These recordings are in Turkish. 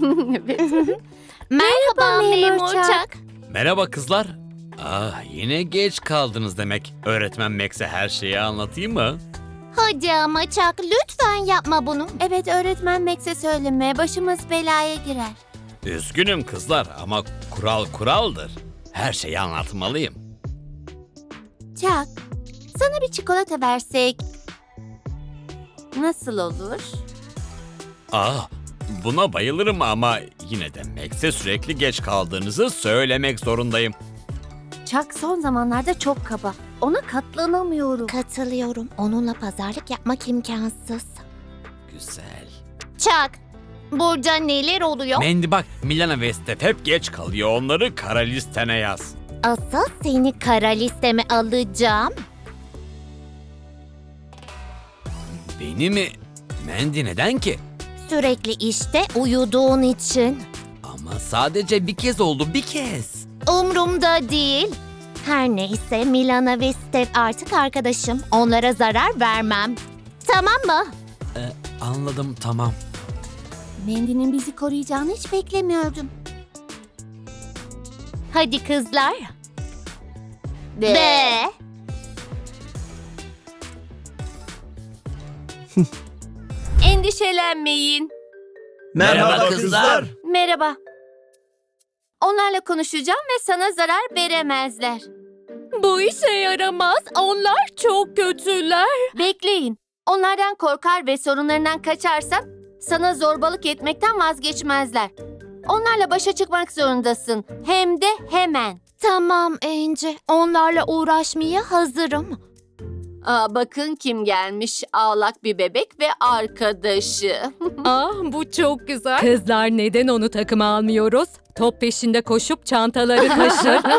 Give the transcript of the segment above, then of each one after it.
Merhaba memur Çak. Merhaba kızlar. Ah yine geç kaldınız demek. Öğretmen Max'e her şeyi anlatayım mı? Hadi ama Çak lütfen yapma bunu. Evet öğretmen Max'e söyleme. Başımız belaya girer. Üzgünüm kızlar ama kural kuraldır. Her şeyi anlatmalıyım. Çak, sana bir çikolata versek nasıl olur? Ah buna bayılırım ama yine de Max'e sürekli geç kaldığınızı söylemek zorundayım. Çak son zamanlarda çok kaba. Ona katlanamıyorum. Katılıyorum. Onunla pazarlık yapmak imkansız. Güzel. Çak, burada neler oluyor? Mendi bak Milana ve Steph hep geç kalıyor. Onları kara listene yaz. Asıl seni kara listeme alacağım. Beni mi? Mendi neden ki? Sürekli işte uyuduğun için. Ama sadece bir kez oldu bir kez. Umrumda değil. Her neyse Milana ve Steph artık arkadaşım. Onlara zarar vermem. Tamam mı? Anladım tamam. Mendy'nin bizi koruyacağını hiç beklemiyordum. Hadi kızlar. Be. Be. Endişelenmeyin. Merhaba kızlar. Merhaba. Onlarla konuşacağım ve sana zarar veremezler. Bu işe yaramaz. Onlar çok kötüler. Bekleyin. Onlardan korkar ve sorunlarından kaçarsan sana zorbalık etmekten vazgeçmezler. Onlarla başa çıkmak zorundasın. Hem de hemen. Tamam Ence. Onlarla uğraşmaya hazırım. Aa, bakın kim gelmiş. Ağlak bir bebek ve arkadaşı. Ah bu çok güzel. Kızlar neden onu takıma almıyoruz? Top peşinde koşup çantaları taşır.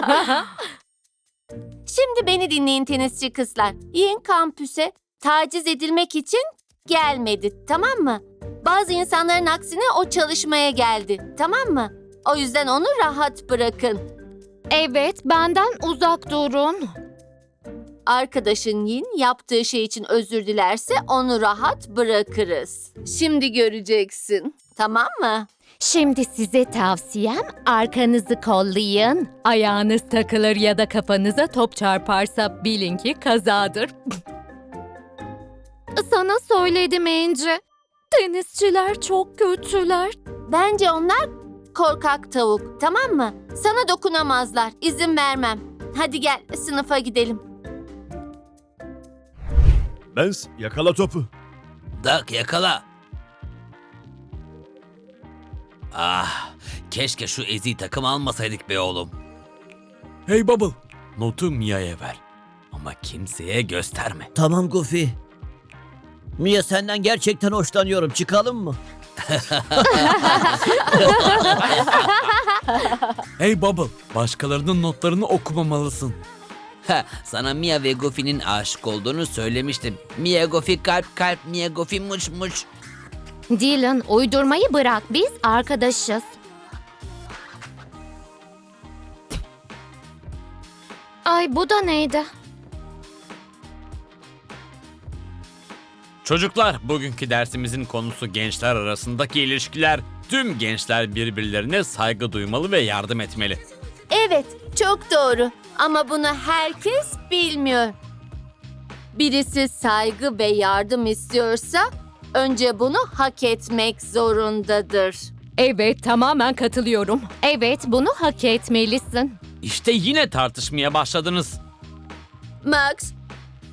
Şimdi beni dinleyin tenisçi kızlar. Yiyin kampüse taciz edilmek için gelmedi, tamam mı? Bazı insanların aksine o çalışmaya geldi, tamam mı? O yüzden onu rahat bırakın. Evet, benden uzak durun. Arkadaşın Yin yaptığı şey için özür dilerse onu rahat bırakırız. Şimdi göreceksin, tamam mı? Şimdi size tavsiyem arkanızı kollayın. Ayağınız takılır ya da kafanıza top çarparsa bilin ki kazadır. Sana söyledim Ence. Tenisçiler çok kötüler. Bence onlar korkak tavuk, tamam mı? Sana dokunamazlar, izin vermem. Hadi gel, sınıfa gidelim. Benz yakala topu. Dak yakala. Ah, keşke şu ezi takım almasaydık be oğlum. Hey Bubble, notu Mia'ya ver. Ama kimseye gösterme. Tamam Goofy. Mia senden gerçekten hoşlanıyorum. Çıkalım mı? Hey Bubble, başkalarının notlarını okumamalısın. Ha, sana Mia ve Goofy'nin aşık olduğunu söylemiştim. Mia Goofy kalp kalp, Mia Goofy muç muç. Dylan, uydurmayı bırak. Biz arkadaşız. Ay bu da neydi? Çocuklar, bugünkü dersimizin konusu gençler arasındaki ilişkiler. Tüm gençler birbirlerine saygı duymalı ve yardım etmeli. Evet, çok doğru. Ama bunu herkes bilmiyor. Birisi saygı ve yardım istiyorsa önce bunu hak etmek zorundadır. Evet tamamen katılıyorum. Evet, bunu hak etmelisin. İşte yine tartışmaya başladınız. Max,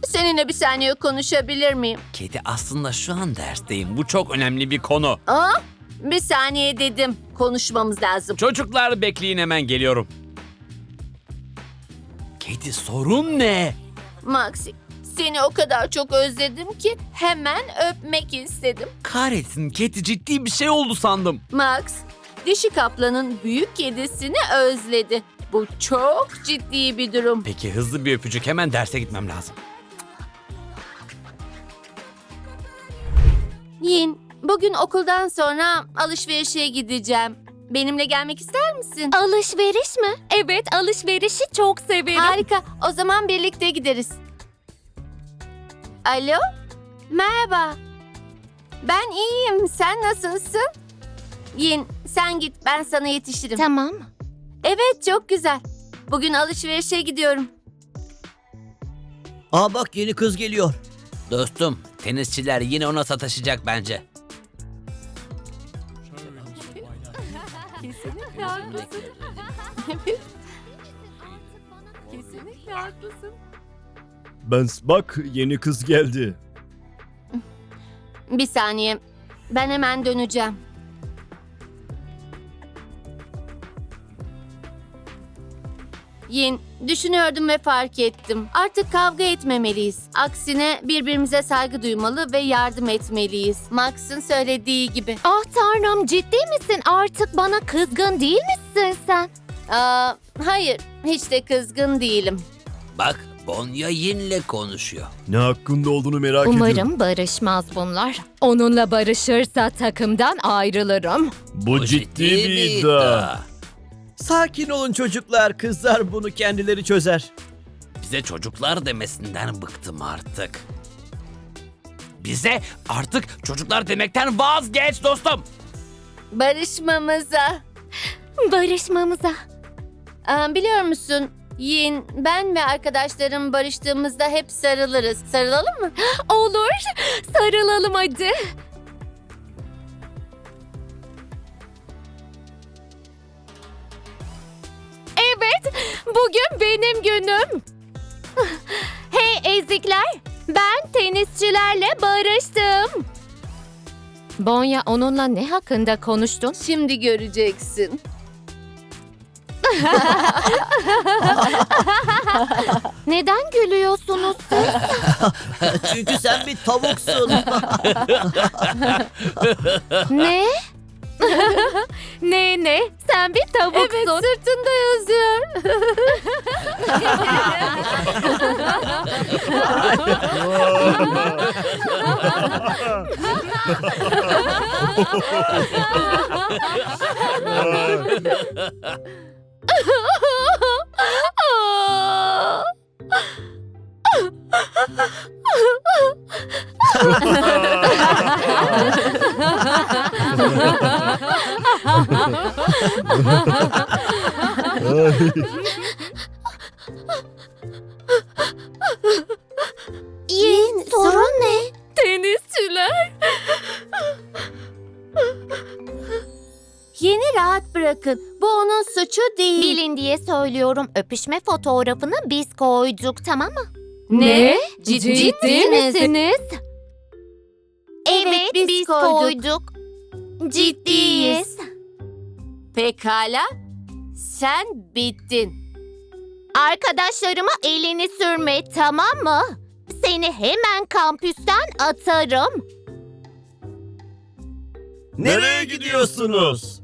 seninle bir saniye konuşabilir miyim? Kedi aslında şu an dersteyim. Bu çok önemli bir konu. Aa, bir saniye dedim. Konuşmamız lazım. Çocuklar bekleyin hemen geliyorum. Kedi sorun ne? Maxi, seni o kadar çok özledim ki hemen öpmek istedim. Kahretsin kedi ciddi bir şey oldu sandım. Max, dişi kaplanın büyük kedisini özledi. Bu çok ciddi bir durum. Peki hızlı bir öpücük hemen derse gitmem lazım. Yin, bugün okuldan sonra alışverişe gideceğim. Benimle gelmek ister misin? Alışveriş mi? Evet alışverişi çok severim. Harika, o zaman birlikte gideriz. Alo, merhaba. Ben iyiyim, sen nasılsın? Yin sen git ben sana yetişirim. Tamam. Evet çok güzel. Bugün alışverişe gidiyorum. Aa bak yeni kız geliyor. Dostum, tenisçiler yine ona sataşacak bence. Kesinlikle haklısın. Evet. Kesinlikle haklısın. Bens bak yeni kız geldi. Bir saniye. Ben hemen döneceğim. Yin, düşünüyordum ve fark ettim. Artık kavga etmemeliyiz. Aksine birbirimize saygı duymalı ve yardım etmeliyiz. Max'ın söylediği gibi. Ah tanrım ciddi misin? Artık bana kızgın değil misin sen? Aa, hayır, hiç de kızgın değilim. Bak, Bonya Yin'le konuşuyor. Ne hakkında olduğunu merak ediyorum. Umarım barışmaz bunlar. Onunla barışırsa takımdan ayrılırım. Bu ciddi, bir iddia. Sakin olun çocuklar. Kızlar bunu kendileri çözer. Bize çocuklar demesinden bıktım artık. Bize artık çocuklar demekten vazgeç dostum. Barışmamıza. Barışmamıza. Aa, biliyor musun? Yin, ben ve arkadaşlarım barıştığımızda hep sarılırız. Sarılalım mı? Olur. Sarılalım hadi. Bugün benim günüm. Hey ezikler, ben tenisçilerle barıştım. Bonya onunla ne hakkında konuştun? Şimdi göreceksin. Neden gülüyorsunuz siz? Çünkü sen bir tavuksun. ne? ne ne? Sen bir tavuksun. Evet, sırtında yazıyor. Yin, sorun ne? Tenisçiler. Yeni rahat bırakın. Bu onun suçu değil. Bilin diye söylüyorum. Öpüşme fotoğrafını biz koyduk tamam mı? Ne? Ciddi, misiniz? misiniz? Evet, biz koyduk. koyduk. Ciddiyiz. Pekala. Sen bittin. Arkadaşlarıma elini sürme tamam mı? Seni hemen kampüsten atarım. Nereye gidiyorsunuz?